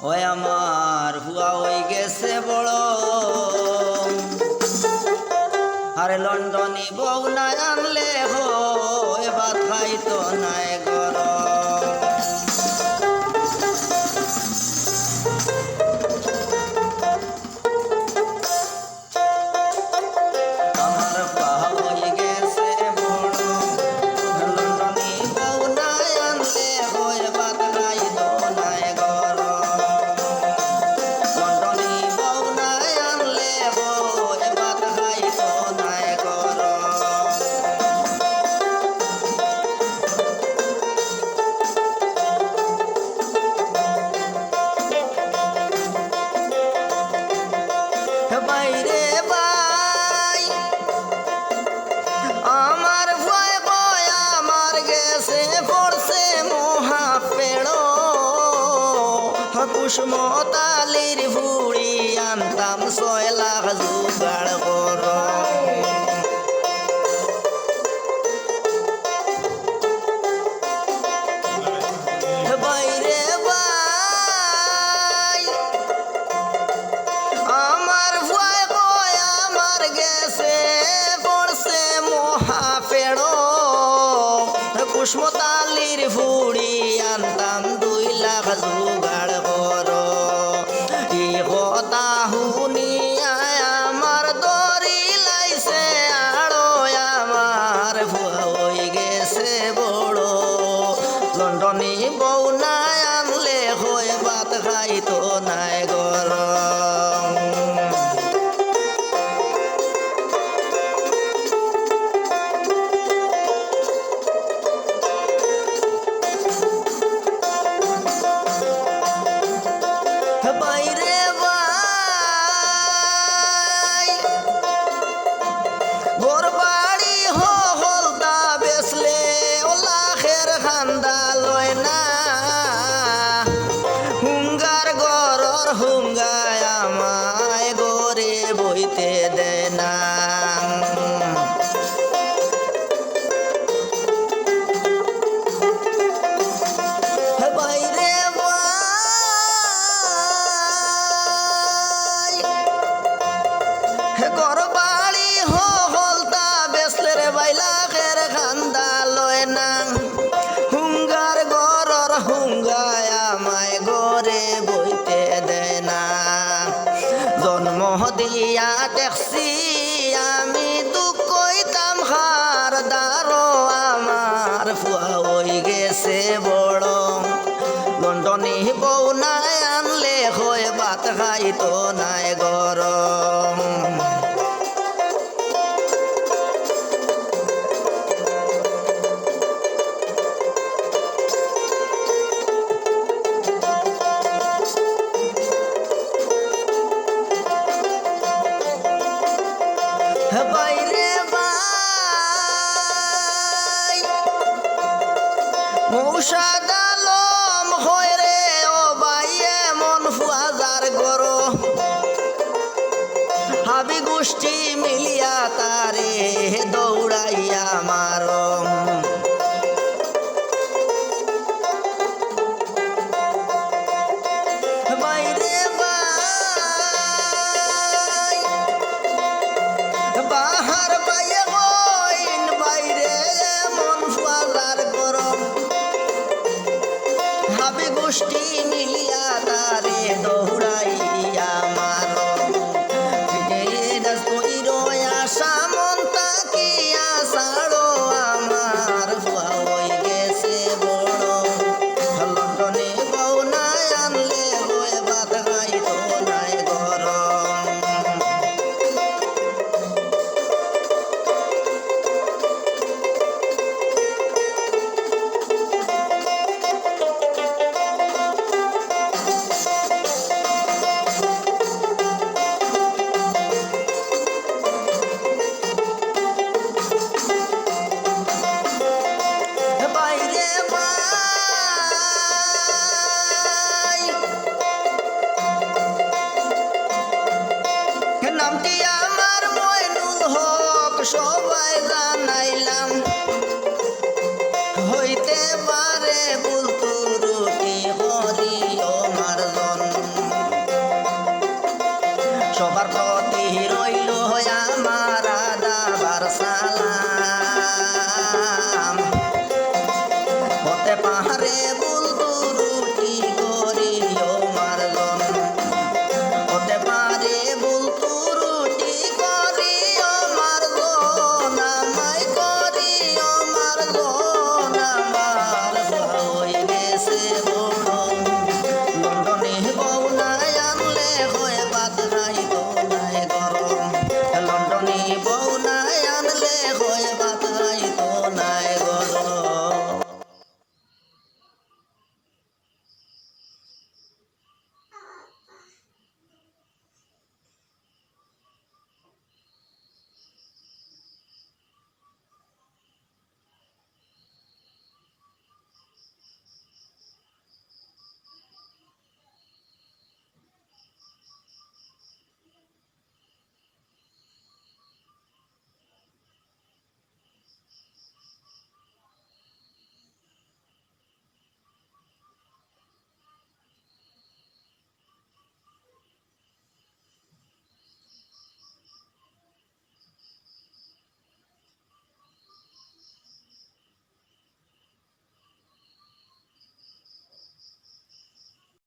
ওই আমার হুয়া হয়ে গেছে বড়। আরে লন্ডনি বউ না আনলে হয় এবার খাইতো নাই গরম বাইরে বাই আমার ভয় ভয়, আমার গেছে, পড়ছে মহা পেড়। কুসমতালির ভুড়ি আনতাম ছয় লাখ জোগাড় কর কুসমতালির ভুড়ি আনতাম দুই লাখ জোগাড় কর ই কথা শুনিয়া আমার দরি লাইছে আড়ো আমার হুঙ্গায় আমায় গোরে বইতে দেয় না। নাই গরম।